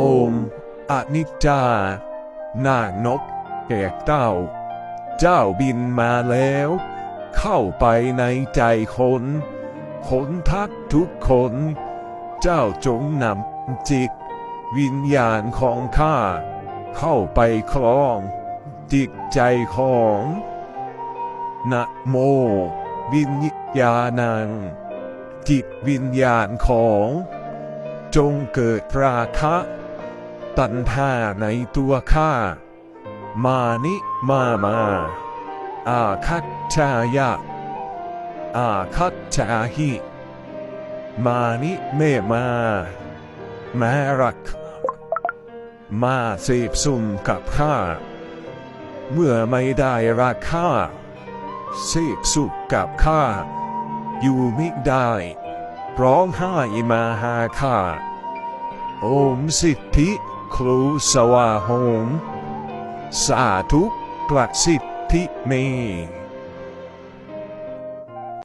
อมอนิจจานางนกแก่เต้า เจ้าบินมาแล้ว เข้าไปในใจคนคนทักทุกคน เจ้าจงนำจิต วิญญาณของข้า เข้าไปครอง จิตใจของนะโม วิญญาณัง จิตวิญญาณของ จงเกิดราคะ ตัณหาในตัวข้า มานิมามา อาคัตชายะ อาคัตชาหิ มานิเมมาแมารัก มาเสพสุมกับข้า เมื่อไม่ได้ราคาเสพสุขกับข้า อยู่ไม่ได้ ร้องไห้มาหาข้าโอมสิทธิ รูสวาโฮมสาธุประสิทธิเม